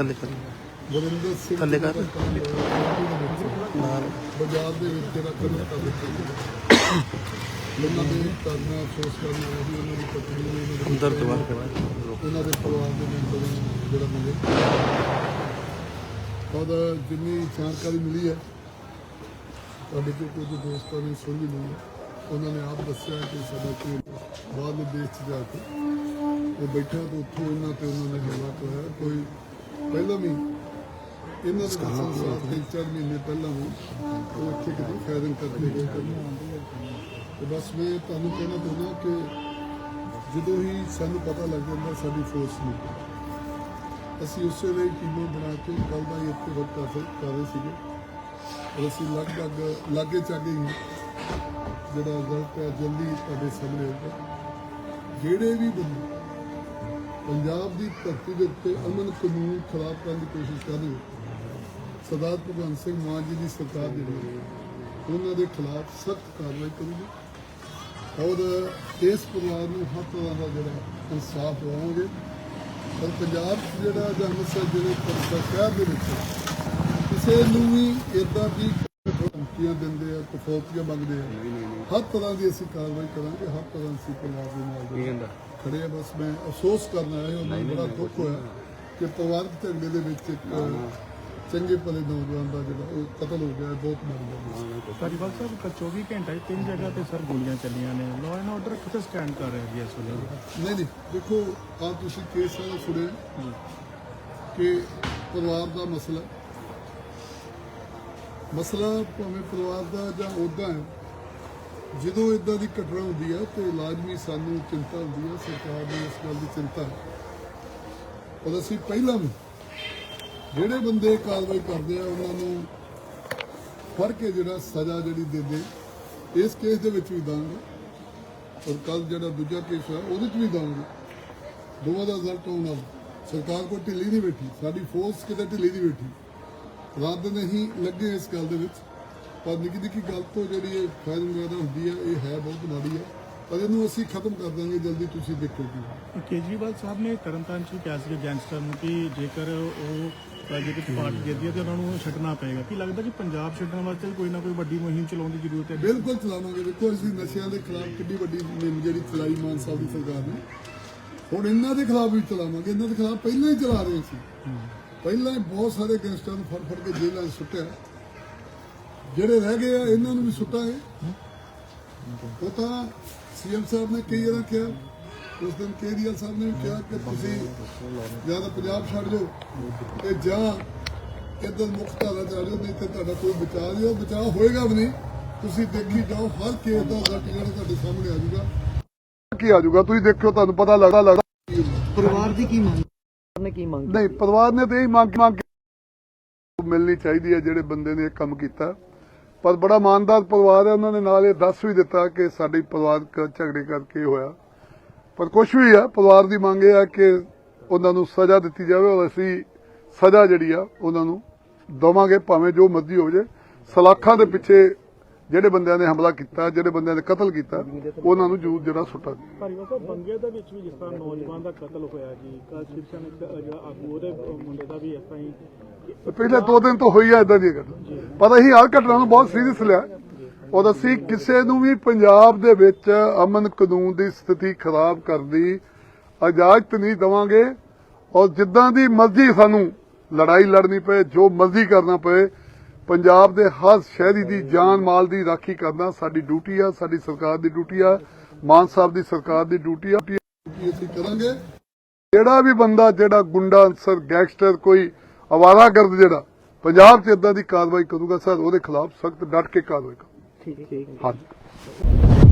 ਥੱਲੇ ਕਰ। ਵਰਿੰਦਰ ਸਿੰਘ ਥੱਲੇ ਕਰ। ਨਾਲ। ਪੰਜਾਬ ਦੇ ਵਿੱਚ ਜਿਹੜਾ ਕਦਰ ਕਰ ਉਹਨਾਂ ਦੇ ਕਰਨਾ ਅਫਸੋਸ ਕਰਨਾ ਉਹ ਵੀ ਉਹਨਾਂ ਦੀ ਪਤਨੀ ਨੂੰ ਉਹਨਾਂ ਦੇ ਅੰਦਰ ਦੁਬਾਰਾ ਕਰ ਉਹਨਾਂ ਦੇ ਪਰਿਵਾਰ ਦੇ ਮੈਂਬਰ ਜਿਹੜਾ ਮਿਲੇ। ਉਹਦਾ ਜਿੰਨੀ ਜਾਣਕਾਰੀ ਮਿਲੀ ਹੈ ਸਾਡੇ ਕੋਲ ਕੁਝ ਦੋਸਤਾਂ ਨੇ ਸੁਣ ਲਈ ਹੈ। ਉਹਨਾਂ ਨੇ ਆਪ ਦੱਸਿਆ ਕਿ ਸਾਡਾ ਕੋਈ ਬਾਹਰਲੇ ਦੇਸ਼ 'ਚ ਜਾ ਕੇ ਉਹ ਬੈਠਾ ਤੇ ਉੱਥੋਂ ਇਹਨਾਂ ਤੇ ਉਹਨਾਂ ਨੇ ਹਮਲਾ ਕਰਾਇਆ। ਕੋਈ ਪਹਿਲਾਂ ਵੀ ਇਹਨਾਂ ਦੇ ਦੱਸਣ ਸਾਥ ਤਿੰਨ ਚਾਰ ਮਹੀਨੇ ਪਹਿਲਾਂ ਵੀ ਉਹ ਇੱਥੇ ਕਿਤੇ ਫਾਇਰਿੰਗ ਕਰਦੇ ਗਏ ਤੇ ਬਸ ਮੈਂ ਤੁਹਾਨੂੰ ਕਹਿਣਾ ਚਾਹੁੰਦਾ ਕਿ ਜਦੋਂ ਹੀ ਸਾਨੂੰ ਪਤਾ ਲੱਗ ਜਾਂਦਾ ਸਾਡੀ ਫੋਰਸ ਨੂੰ ਅਸੀਂ ਉਸੇ ਵੇਲੇ ਟੀਮਾਂ ਬਣਾ ਕੇ ਕੱਲ ਦਾ ਇੱਥੇ ਕਰ ਰਹੇ- ਕਰ ਰਹੇ ਸੀਗੇ। ਔਰ ਅਸੀਂ ਲਗਭਗ ਲਾਗੇ ਚਾਗੇ ਹੀ ਜਿਹੜਾ ਰਿਜ਼ਲਟ ਹੈ ਜਲਦੀ ਤੁਹਾਡੇ ਸਾਹਮਣੇ ਆਊਗਾ। ਜਿਹੜੇ ਵੀ ਬੰਦੇ ਪੰਜਾਬ ਦੀ ਧਰਤੀ ਦੇ ਉੱਤੇ ਅਮਨ ਕਾਨੂੰਨ ਖਰਾਬ ਕਰਨ ਦੀ ਕੋਸ਼ਿਸ਼ ਕਰ ਰਹੇ ਸਰਦਾਰ ਭਗਵੰਤ ਸਿੰਘ ਮਾਨ ਜੀ ਦੀ ਸਰਕਾਰ ਜਿਹੜੀ ਹੈ, ਉਹਨਾਂ ਦੇ ਖਿਲਾਫ ਸਖਤ ਕਾਰਵਾਈ ਕਰੂਗੀ। ਔਰ ਇਸ ਪਰਿਵਾਰ ਨੂੰ ਹਰ ਤਰ੍ਹਾਂ ਦਾ ਜਿਹੜਾ ਇਨਸਾਫ ਦਿਵਾਵਾਂਗੇ। ਔਰ ਪੰਜਾਬ 'ਚ ਜਿਹੜਾ ਜਾਂ ਅੰਮ੍ਰਿਤਸਰ ਜਿਹੜੇ ਪਰ- ਸ਼ਹਿਰ ਦੇ ਵਿੱਚ ਕਿਸੇ ਨੂੰ ਵੀ ਇਦਾਂ ਦੀ ਧਮਕੀਆਂ ਦਿੰਦੇ ਆ ਕਫੌਤੀਆਂ ਮੰਗਦੇ ਆ ਹਰ ਤਰ੍ਹਾਂ ਦੀ ਅਸੀਂ ਕਾਰਵਾਈ ਕਰਾਂਗੇ ਹਰ ਤਰ੍ਹਾਂ ਅਸੀਂ ਪੰਜਾਬ ਦੇ ਨਾਲ ਖੜੇ ਆ ਬਸ ਮੈਂ ਅਫਸੋਸ ਕਰਨ ਆਇਆ ਉਹਨਾਂ ਨੂੰ ਬੜਾ ਦੁੱਖ ਹੋਇਆ ਕਿ ਪਰਿਵਾਰਕ ਝਗੜੇ ਦੇ ਵਿੱਚ ਇੱਕ ਚੰਗੇ ਭਲੇ ਨੌਜਵਾਨ ਦਾ ਜਿਹੜਾ ਉਹ ਕਤਲ ਹੋ ਗਿਆ ਹੈ, ਬਹੁਤ ਮਾੜੀ ਗੱਲ ਹੈ। ਧਾਰੀਵਾਲ ਸਾਹਿਬ ਕ 24 ਘੰਟੇ ਤਿੰਨ ਜਗ੍ਹਾ ਤੇ ਸਰ ਗੋਲੀਆਂ ਚੱਲੀਆਂ ਨੇ। ਲਾਅ ਐਂਡ ਆਰਡਰ ਕਿੱਥੇ ਸਟੈਂਡ ਕਰ ਰਿਹਾ ਜੀ ਇਸ ਵੇਲੇ? ਨਹੀਂ ਨਹੀਂ ਦੇਖੋ ਆ ਤੁਸੀਂ ਕੇਸ ਸਾਰਾ ਸੁਣਿਆ ਕਿ ਪਰਿਵਾਰ ਦਾ ਮਸਲਾ ਮਸਲਾ ਭਾਵੇਂ ਪਰਿਵਾਰ ਦਾ ਜਾਂ ਉਹਦਾ ਹੈ ਜਦੋਂ ਇਦਾਂ ਦੀ ਘਟਨਾ ਹੁੰਦੀ ਹੈ ਤੇ ਲਾਜ਼ਮੀ ਸਾਨੂੰ ਚਿੰਤਾ ਹੁੰਦੀ ਹੈ ਸਰਕਾਰ ਨੂੰ ਇਸ ਗੱਲ ਦੀ ਚਿੰਤਾ। ਹੈ ਔਰ ਅਸੀਂ ਪਹਿਲਾਂ ਵੀ ਜਿਹੜੇ ਬੰਦੇ ਕਾਰਵਾਈ ਕਰਦੇ ਆ, ਉਹਨਾਂ ਨੂੰ ਫੜ ਕੇ ਜਿਹੜਾ ਸਜ਼ਾ ਜਿਹੜੀ ਦਿੰਦੇ, ਇਸ ਕੇਸ ਦੇ ਵਿੱਚ ਵੀ ਦਾਂਗੇ। ਔਰ ਕੱਲ ਜਿਹੜਾ ਦੂਜਾ ਕੇਸ ਹੈ ਉਹਦੇ ਵਿੱਚ ਵੀ ਦਾਂਗੇ। ਦੋਵਾਂ ਦਾ ਰਿਜ਼ਲਟ ਆਉਣ ਵਾਲਾ। ਸਰਕਾਰ ਕੋਈ ਢਿੱਲੀ ਨਹੀਂ ਬੈਠੀ, ਸਾਡੀ ਫੋਰਸ ਕਿਤੇ ਢਿੱਲੀ ਨਹੀਂ ਬੈਠੀ। ਰੱਦ ਨਹੀਂ ਲੱਗੇ ਇਸ ਗੱਲ ਦੇ ਵਿੱਚ। ਪਰ ਨਿੱਕੀ ਨਿੱਕੀ ਗੱਲ ਤੋਂ ਜਿਹੜੀ ਇਹ ਫਾਇਰਿੰਗ ਵਗੈਰਾ ਹੁੰਦੀ ਹੈ ਇਹ ਹੈ ਬਹੁਤ ਮਾੜੀ ਹੈ ਪਰ ਇਹਨੂੰ ਅਸੀਂ ਖਤਮ ਕਰ ਦਾਂਗੇ ਜਲਦੀ ਤੁਸੀਂ ਦੇਖੋਗੇ ਕੇਜਰੀਵਾਲ ਸਾਹਿਬ ਨੇ ਤਰਨਤਾਰਨ 'ਚ ਕਿਹਾ ਸੀ ਗੈਂਗਸਟਰ ਨੂੰ ਕਿ ਜੇਕਰ ਉਹ ਜੇ ਕਿਤੇ ਪਾਰਟੀ ਜਿੱਤਦੀ ਹੈ ਤੇ ਉਹਨਾਂ ਨੂੰ ਛੱਡਣਾ ਪਏਗਾ। ਕੀ ਲੱਗਦਾ ਕਿ ਪੰਜਾਬ ਛੱਡਣ ਵਾਸਤੇ ਕੋਈ ਨਾ ਕੋਈ ਵੱਡੀ ਮੁਹਿੰਮ ਚਲਾਉਣ ਦੀ ਜ਼ਰੂਰਤ ਹੈ? ਬਿਲਕੁਲ ਚਲਾਵਾਂਗੇ। ਦੇਖੋ ਅਸੀਂ ਨਸ਼ਿਆਂ ਦੇ ਖਿਲਾਫ ਕਿੰਨੀ ਵੱਡੀ ਮੁਹਿੰਮ ਜਿਹੜੀ ਚਲਾਈ ਮਾਨ ਸਾਹਿਬ ਦੀ ਸਰਕਾਰ ਨੇ। ਹੁਣ ਇਹਨਾਂ ਦੇ ਖਿਲਾਫ ਵੀ ਚਲਾਵਾਂਗੇ। ਇਹਨਾਂ ਦੇ ਖਿਲਾਫ ਪਹਿਲਾਂ ਹੀ ਚਲਾ ਰਹੇ ਸੀ ਪਹਿਲਾਂ ਹੀ ਬਹੁਤ ਸਾਰੇ ਗੈਂਗਸਟਰਾਂ ਨੂੰ ਫੜ ਫੜ ਕੇ ਜੇਲ੍ਹਾਂ 'ਚ ਸੁੱਟਿਆ। ਜਿਹੜੇ ਰਹਿ ਗਏ ਆ ਇਹਨਾਂ ਨੂੰ ਵੀ ਸੁੱਟਾਂਗੇ ਉਹ ਤਾਂ ਸੀਐਮ ਸਾਹਿਬ ਨੇ ਕਈ ਵਾਰ ਕਿਹਾ ਉਸ ਦਿਨ ਕੇਜਰੀਵਾਲ ਸਾਹਿਬ ਨੇ ਕਿਹਾ ਕਿ ਤੁਸੀਂ ਜਾਂ ਤਾਂ ਪੰਜਾਬ ਛੱਡ ਜਾਓ ਤੇ ਜਾਂ ਇੱਧਰ ਮੁੱਖ ਧਾਰਾ ਚ ਆ ਜਾਓ ਨਹੀਂ ਤੇ ਤੁਹਾਡਾ ਕੋਈ ਬਚਾਅ ਨਹੀਂ ਉਹ ਬਚਾਅ ਹੋਏਗਾ ਵੀ ਨਹੀਂ। ਤੁਸੀਂ ਦੇਖੀ ਜਾਓ ਹਰ ਕੇਸ ਦਾ ਰਿਜ਼ਲਟ ਜਿਹੜਾ ਤੁਹਾਡੇ ਸਾਹਮਣੇ ਆ ਜਾਊਗਾ। ਕੀ ਆ ਜਾਊਗਾ? ਤੁਸੀਂ ਦੇਖਿਓ ਤੁਹਾਨੂੰ ਪਤਾ ਲੱਗਦਾ ਲੱਗਦਾ ਪਰਿਵਾਰ ਦੀ ਕੀ ਮੰਗ? ਨੇ ਕੀ ਮੰਗ? ਨਹੀਂ ਪਰਿਵਾਰ ਨੇ ਤੇ ਇਹ ਮੰਗ ਮੰਗ ਮਿਲਣੀ ਚਾਹੀਦੀ ਹੈ ਜਿਹੜੇ ਬੰਦੇ ਨੇ ਇਹ ਕੰਮ ਕੀਤਾ। ਪਰ ਬੜਾ ਇਮਾਨਦਾਰ ਪਰਿਵਾਰ ਹੈ, ਉਹਨਾਂ ਨੇ ਨਾਲ ਇਹ ਦੱਸ ਵੀ ਦਿੱਤਾ ਕਿ ਸਾਡੇ ਪਰਿਵਾਰਕ ਝਗੜੇ ਕਰਕੇ ਹੋਇਆ। ਪਰ ਕੁਝ ਵੀ ਆ, ਪਰਿਵਾਰ ਦੀ ਮੰਗ ਇਹ ਆ ਕਿ ਉਹਨਾਂ ਨੂੰ ਸਜ਼ਾ ਦਿੱਤੀ ਜਾਵੇ ਔਰ ਅਸੀਂ ਸਜ਼ਾ ਜਿਹੜੀ ਆ, ਉਹਨਾਂ ਨੂੰ ਦਵਾਂਗੇ, ਭਾਵੇਂ ਜੋ ਮਰਜ਼ੀ ਹੋ ਜੇ ਸਲਾਖਾਂ ਦੇ ਪਿੱਛੇ ਜਿਹੜੇ ਬੰਦਿਆਂ ਨੇ ਹਮਲਾ ਕੀਤਾ, ਜਿਹੜੇ ਬੰਦਿਆਂ ਨੇ ਕਤਲ ਕੀਤਾ, ਉਹਨਾਂ ਨੂੰ ਜ਼ਰੂਰ ਜਿਹੜਾ ਸੁੱਟਾ। ਧਾਰੀਵਾਲ ਸਾਹਿਬ ਬੰਗੇ ਦੇ ਵਿੱਚ ਵੀ ਜਿਸ ਤਰ੍ਹਾਂ ਨੌਜਵਾਨ ਦਾ ਕਤਲ ਹੋਇਆ ਜੀ ਕੱਲ ਸ਼ਿਵਸੈਨਾ ਦਾ ਜਿਹੜਾ ਆਗੂ, ਉਹਦੇ ਮੁੰਡੇ ਦਾ ਵੀ ਇਸ ਤਰ੍ਹਾਂ ਹੀ ਪਿਛਲੇ ਦੋ ਦਿਨ ਤੋਂ ਹੋਈ ਆ ਇਦਾਂ ਦੀ ਘਟਨਾ। ਪਰ ਅਸੀਂ ਹਰ ਘਟਨਾ ਨੂੰ ਬਹੁਤ ਸੀਰੀਅਸ ਲਿਆ। ਔਰ ਅਸੀਂ ਕਿਸੇ ਨੂੰ ਵੀ ਪੰਜਾਬ ਦੇ ਵਿੱਚ ਅਮਨ ਕਾਨੂੰਨ ਦੀ ਸਥਿਤੀ ਖਰਾਬ ਕਰਨ ਦੀ ਇਜਾਜ਼ਤ ਨਹੀਂ ਦਵਾਂਗੇ। ਔਰ ਜਿੱਦਾਂ ਦੀ ਮਰਜ਼ੀ ਸਾਨੂੰ ਲੜਾਈ ਲੜਨੀ ਪਏ, ਜੋ ਮਰਜ਼ੀ ਕਰਨਾ ਪਏ, ਪੰਜਾਬ ਦੇ ਹਰ ਸ਼ਹਿਰੀ ਦੀ ਜਾਨ ਮਾਲ ਦੀ ਰਾਖੀ ਕਰਨਾ ਸਾਡੀ ਡਿਊਟੀ ਆ, ਸਾਡੀ ਸਰਕਾਰ ਦੀ ਡਿਊਟੀ ਆ, ਮਾਨ ਸਾਹਿਬ ਦੀ ਸਰਕਾਰ ਦੀ ਡਿਊਟੀ ਆ। ਅਸੀਂ ਕਰਾਂਗੇ। ਜਿਹੜਾ ਵੀ ਬੰਦਾ, ਜਿਹੜਾ ਗੁੰਡਾ ਅਨਸਰ, ਗੈਂਗਸਟਰ, ਕੋਈ ਅਵਾਰਾਗਰਦ ਜਿਹੜਾ ਪੰਜਾਬ 'ਚ ਇਦਾਂ ਦੀ ਕਾਰਵਾਈ ਕਰੂਗਾ ਸਰ ਉਹਦੇ ਖਿਲਾਫ ਸਖਤ ਡਟ ਕੇ ਕਾਰਵਾਈ ਕਰੋ। ਠੀਕ ਠੀਕ ਹਾਂਜੀ।